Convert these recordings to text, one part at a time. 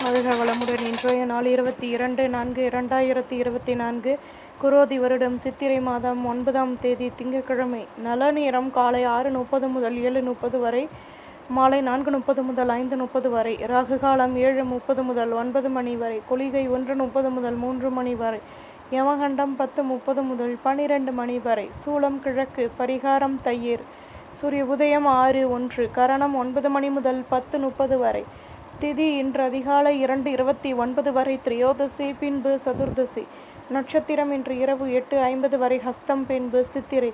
வாழ்க வளமுடன் இன்றைய நாள் இருபத்தி இரண்டு நான்கு இரண்டாயிரத்தி இருபத்தி நான்கு குரோதி வருடம் சித்திரை மாதம் ஒன்பதாம் தேதி திங்கட்கிழமை. நல நேரம் காலை ஆறு முப்பது முதல் ஏழு முப்பது வரை மாலை நான்கு முப்பது முதல் ஐந்து முப்பது வரை ராகு காலம் ஏழு முப்பது முதல் ஒன்பது மணி வரை குளிகை ஒன்று முப்பது முதல் மூன்று மணி வரை யமகண்டம் பத்து முப்பது முதல் பனிரெண்டு மணி வரை சூளம் கிழக்கு பரிகாரம் தயிர் சூரிய உதயம் ஆறு ஒன்று கரணம் ஒன்பது மணி முதல் பத்து முப்பது வரை திதி இன்று அதிகாலை இரண்டு இருபத்தி ஒன்பது வரை திரியோதசி பின்பு சதுர்தசி. நட்சத்திரம் இன்று இரவு எட்டு ஐம்பது வரை ஹஸ்தம் பின்பு சித்திரை.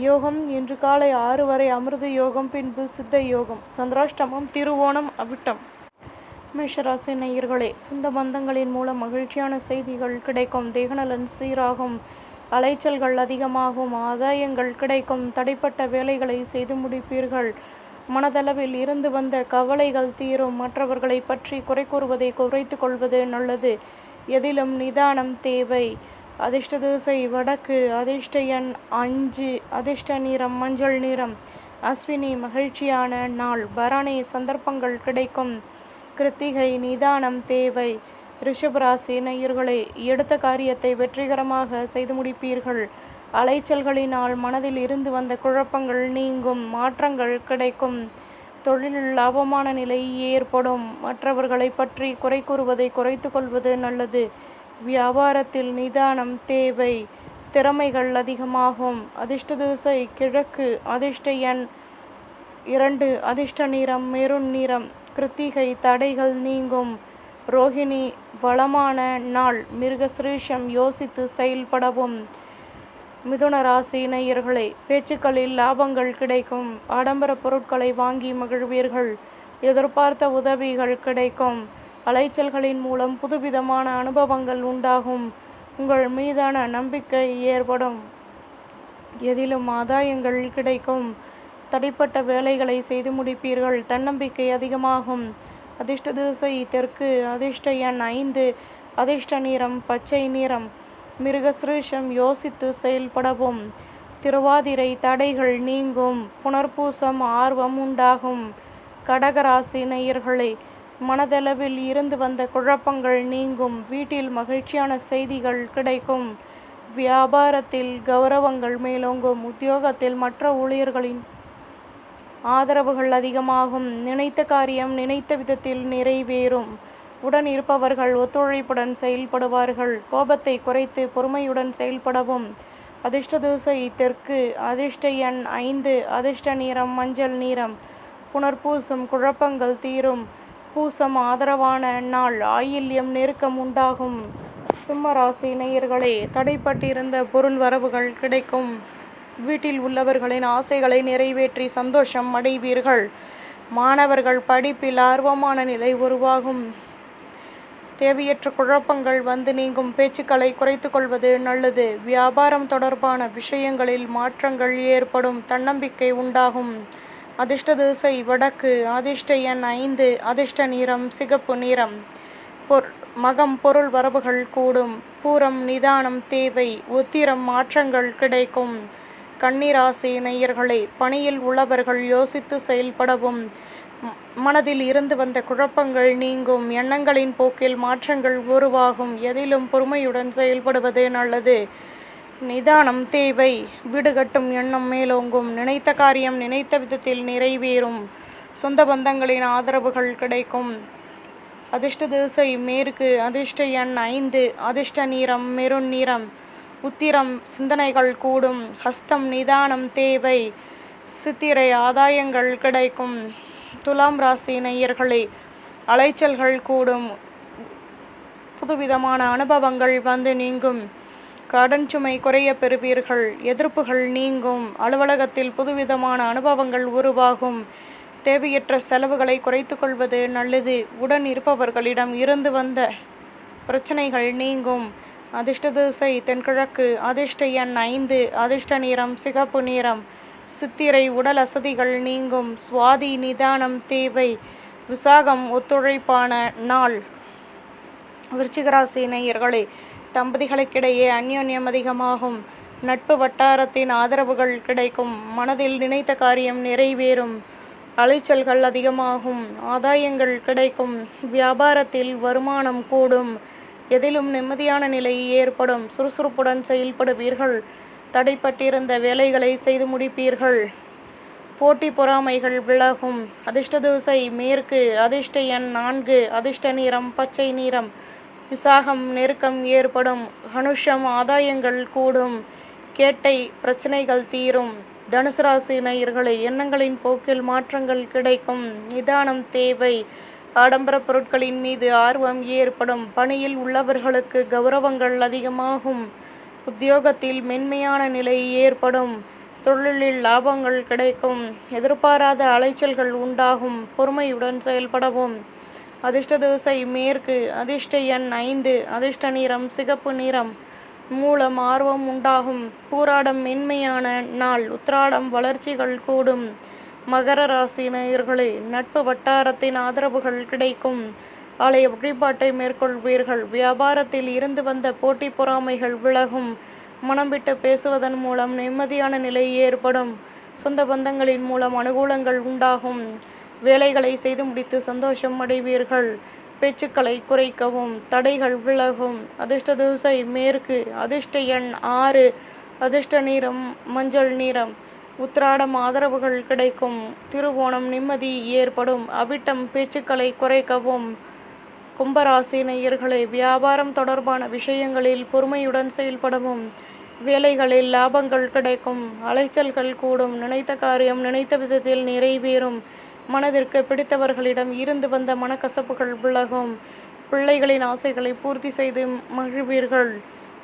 யோகம் இன்று காலை ஆறு வரை அமிர்த யோகம் பின்பு சித்த யோகம். சந்திராஷ்டமம் திருவோணம் அவிட்டம். மேஷராசி நேயர்களே சொந்த பந்தங்களின் மூலம் மகிழ்ச்சியான செய்திகள் கிடைக்கும். தேகநலன் சீராகும். அலைச்சல்கள் அதிகமாகும். ஆதாயங்கள் கிடைக்கும். தடைப்பட்ட வேலைகளை செய்து முடிப்பீர்கள். மனதளவில் இருந்து வந்த கவலைகள் தீரும். மற்றவர்களை பற்றி குறை கூறுவதை குறைத்து கொள்வது நல்லது. எதிலும் நிதானம் தேவை. அதிர்ஷ்ட திசை வடக்கு. அதிர்ஷ்ட எண் அஞ்சு. அதிர்ஷ்ட நிறம் மஞ்சள் நிறம். அஸ்வினி மகிழ்ச்சியான நாள். பரணி சந்தர்ப்பங்கள் கிடைக்கும். கிருத்திகை நிதானம் தேவை. ரிஷபராசி நேயர்களே எடுத்த காரியத்தை வெற்றிகரமாக செய்து முடிப்பீர்கள். அலைச்சல்களினால் மனதில் இருந்து வந்த குழப்பங்கள் நீங்கும் மாற்றங்கள் கிடைக்கும். தொழிலில் லாபமான நிலை ஏற்படும். மற்றவர்களை பற்றி குறை கூறுவதை குறைத்து கொள்வது நல்லது. வியாபாரத்தில் நிதானம் தேவை. திறமைகள் அதிகமாகும். அதிர்ஷ்ட திசை கிழக்கு. அதிர்ஷ்ட எண் இரண்டு. அதிர்ஷ்ட நிறம் மெருண் நிறம். கிருத்திகை தடைகள் நீங்கும். ரோஹிணி வளமான நாள். மிருகசிரீஷம் யோசித்து செயல்படவும். மிதுன ராசி நேயர்களே பேச்சுக்களில் லாபங்கள் கிடைக்கும். ஆடம்பர பொருட்களை வாங்கி மகிழ்வீர்கள். எதிர்பார்த்த உதவிகள் கிடைக்கும். அலைச்சல்களின் மூலம் புதுவிதமான அனுபவங்கள் உண்டாகும். உங்கள் மீதான நம்பிக்கை ஏற்படும். எதிலும் ஆதாயங்கள் கிடைக்கும். தடைப்பட்ட வேலைகளை செய்து முடிப்பீர்கள். தன்னம்பிக்கை அதிகமாகும். அதிர்ஷ்ட திசை தெற்கு அதிர்ஷ்ட எண் ஐந்து அதிர்ஷ்ட நிறம் பச்சை நிறம் மிருகசிரீஷம் யோசித்து செயல்படவும். திருவாதிரை தடைகள் நீங்கும். புனர்பூசம் ஆர்வம் உண்டாகும். கடகராசி நேயர்களே மனதளவில் இருந்து வந்த குழப்பங்கள் நீங்கும். வீட்டில் மகிழ்ச்சியான செய்திகள் கிடைக்கும். வியாபாரத்தில் கௌரவங்கள் மேலோங்கும். உத்தியோகத்தில் மற்ற ஊழியர்களின் ஆதரவுகள் அதிகமாகும். நினைத்த காரியம் நினைத்த விதத்தில் நிறைவேறும். உடன் இருப்பவர்கள் ஒத்துழைப்புடன் செயல்படுவார்கள். கோபத்தை குறைத்து பொறுமையுடன் செயல்படவும். அதிர்ஷ்ட தூசை தெற்கு அதிர்ஷ்ட எண் ஐந்து அதிர்ஷ்ட நிறம் மஞ்சள் நிறம். புனர்பூசும் குழப்பங்கள் தீரும். பூசம் ஆதரவான நாள் ஆயில்யம் நெருக்கம் உண்டாகும். சிம்ம ராசி நேயர்களே தடைப்பட்டிருந்த பொருள் வரவுகள் கிடைக்கும். வீட்டில் உள்ளவர்களின் ஆசைகளை நிறைவேற்றி சந்தோஷம் அடைவீர்கள். மாணவர்கள் படிப்பில் ஆர்வமான நிலை உருவாகும். தேவையற்ற குழப்பங்கள் வந்து நீங்கும் பேச்சுக்களை குறைத்து கொள்வது நல்லது. வியாபாரம் தொடர்பான விஷயங்களில் மாற்றங்கள் ஏற்படும் தன்னம்பிக்கை உண்டாகும். அதிர்ஷ்ட திசை வடக்கு அதிர்ஷ்ட எண் ஐந்து அதிர்ஷ்ட நிறம் சிகப்பு நிறம். பொர் மகம் பொருள் வரவுகள் கூடும். பூரம் நிதானம் தேவை உத்திரம் மாற்றங்கள் கிடைக்கும். கன்னிராசி நேயர்களே பணியில் உள்ளவர்கள் யோசித்து செயல்படவும். மனதில் இருந்து வந்த குழப்பங்கள் நீங்கும் எண்ணங்களின் போக்கில் மாற்றங்கள் உருவாகும் எதிலும் பொறுமையுடன் செயல்படுவது நல்லது. நிதானம் தேவை வீடு கட்டும் எண்ணம் மேலோங்கும் நினைத்த காரியம் நினைத்த விதத்தில் நிறைவேறும் சொந்த பந்தங்களின் ஆதரவுகள் கிடைக்கும். அதிர்ஷ்ட திசை மேற்கு அதிர்ஷ்ட எண் ஐந்து அதிர்ஷ்ட நிறம் மெருண் நிறம் உத்திரம் சிந்தனைகள் கூடும் ஹஸ்தம் நிதானம் தேவை சித்திரை ஆதாயங்கள் கிடைக்கும். துலாம் ராசி நேயர்களே அலைச்சல்கள் கூடும். புதுவிதமான அனுபவங்கள் வந்து நீங்கும். கடன் சுமை குறைய பெறுவீர்கள். எதிர்ப்புகள் நீங்கும். அலுவலகத்தில் புதுவிதமான அனுபவங்கள் உருவாகும். தேவையற்ற செலவுகளை குறைத்து கொள்வது நல்லது. உடன் இருப்பவர்களிடம் இருந்து வந்த பிரச்சனைகள் நீங்கும். அதிர்ஷ்ட திசை தென்கிழக்கு அதிர்ஷ்ட எண் ஐந்து அதிர்ஷ்ட நிறம் சிகப்பு நிறம். சித்திரை உடல் அசதிகள் நீங்கும். சுவாதி நிதானம் தேவை. விசாகம் ஒத்துழைப்பான நாள். விருச்சிகராசி நேயர்களே தம்பதிகளுக்கிடையே அந்யோன்யம் அதிகமாகும். நட்பு வட்டாரத்தின் ஆதரவுகள் கிடைக்கும். மனதில் நினைத்த காரியம் நிறைவேறும். அலைச்சல்கள் அதிகமாகும். ஆதாயங்கள் கிடைக்கும். வியாபாரத்தில் வருமானம் கூடும். எதிலும் நிம்மதியான நிலை ஏற்படும். சுறுசுறுப்புடன் செயல்படுவீர்கள். தடைப்பட்டிருந்த வேலைகளை செய்து முடிப்பீர்கள். போட்டி பொறாமைகள் விலகும். அதிர்ஷ்ட தூசை மேற்கு அதிர்ஷ்ட எண் நான்கு அதிர்ஷ்ட நிறம் பச்சை நிறம். விசாகம் நெருக்கம் ஏற்படும். அனுஷம் ஆதாயங்கள் கூடும். கேட்டை பிரச்சனைகள் தீரும். தனுசு ராசி நேயர்களே எண்ணங்களின் போக்கில் மாற்றங்கள் கிடைக்கும். நிதானம் தேவை. ஆடம்பர பொருட்களின் மீது ஆர்வம் ஏற்படும். பணியில் உள்ளவர்களுக்கு கௌரவங்கள் அதிகமாகும். உத்தியோகத்தில் மென்மையான நிலை ஏற்படும். தொழிலில் லாபங்கள் கிடைக்கும். எதிர்பாராத அலைச்சல்கள் உண்டாகும். பொறுமையுடன் செயல்படவும். அதிர்ஷ்ட தோசை மேற்கு. அதிர்ஷ்ட எண் ஐந்து. அதிர்ஷ்ட நிறம் சிகப்பு நிறம். மூலம் ஆர்வம் உண்டாகும். பூராடம் மென்மையான நாள். உத்ராடம் வளர்ச்சிகள் கூடும். மகர ராசி நேயர்களே நட்பு வட்டாரத்தின் ஆதரவுகள் கிடைக்கும். ஆலய வழிபாட்டை மேற்கொள்வீர்கள். வியாபாரத்தில் இருந்து வந்த போட்டி பொறாமைகள் விலகும். மனம் விட்டு பேசுவதன் மூலம் நிம்மதியான நிலை ஏற்படும். சொந்த பந்தங்களின் மூலம் அனுகூலங்கள் உண்டாகும். வேலைகளை செய்து முடித்து சந்தோஷம் அடைவீர்கள். பேச்சுக்களை குறைக்கவும் தடைகள் விலகும். அதிர்ஷ்ட தூசை மேற்கு அதிர்ஷ்ட எண் ஆறு அதிர்ஷ்ட நிறம் மஞ்சள் நிறம். உத்திராடம் ஆதரவுகள் கிடைக்கும். திருவோணம் நிம்மதி ஏற்படும். அவிட்டம் பேச்சுக்களை குறைக்கவும். கும்பராசி நேயர்களே வியாபாரம் தொடர்பான விஷயங்களில் பொறுமையுடன் செயல்படவும் வேலைகளில் லாபங்கள் கிடைக்கும் அலைச்சல்கள் கூடும் நினைத்த காரியம் நினைத்த விதத்தில் நிறைவேறும் மனதிற்கு பிடித்தவர்களிடம் இருந்து வந்த மனக்கசப்புகள் விலகும் பிள்ளைகளின் ஆசைகளை பூர்த்தி செய்து மகிழ்வீர்கள்.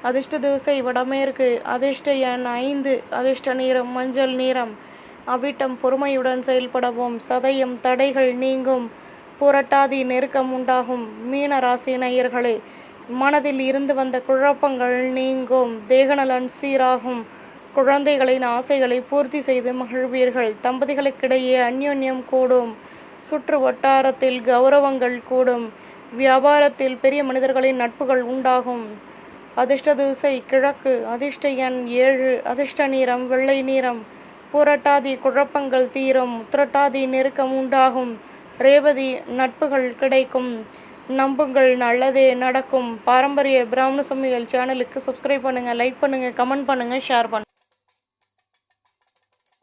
அதிர்ஷ்ட திசை வடமேற்கு அதிர்ஷ்ட எண் ஐந்து அதிர்ஷ்ட நிறம் மஞ்சள் நிறம். அவிட்டம் பொறுமையுடன் செயல்படவும் சதயம் தடைகள் நீங்கும் புரட்டாதி நெருக்கம் உண்டாகும் மீன ராசி நேயர்களே மனதில் இருந்து வந்த குழப்பங்கள் நீங்கும் தேகநலன் சீராகும். குழந்தைகளின் ஆசைகளை பூர்த்தி செய்து மகிழ்வீர்கள். தம்பதிகளுக்கிடையே அந்யோன்யம் கூடும். சுற்று வட்டாரத்தில் கௌரவங்கள் கூடும். வியாபாரத்தில் பெரிய மனிதர்களின் நட்புகள் உண்டாகும். அதிர்ஷ்ட திசை கிழக்கு அதிர்ஷ்ட எண் ஏழு அதிர்ஷ்ட நிறம் வெள்ளை நிறம். புரட்டாதி குழப்பங்கள் தீரும். உத்திரட்டாதி நெருக்கம் உண்டாகும். ரேவதி நட்புகள் கிடைக்கும். நம்புங்கள் நல்லதே நடக்கும். பாரம்பரிய பிராமண சமையல் சேனலுக்கு சப்ஸ்கிரைப் பண்ணுங்கள் லைக் பண்ணுங்கள் கமெண்ட் பண்ணுங்கள் ஷேர் பண்ணுங்கள்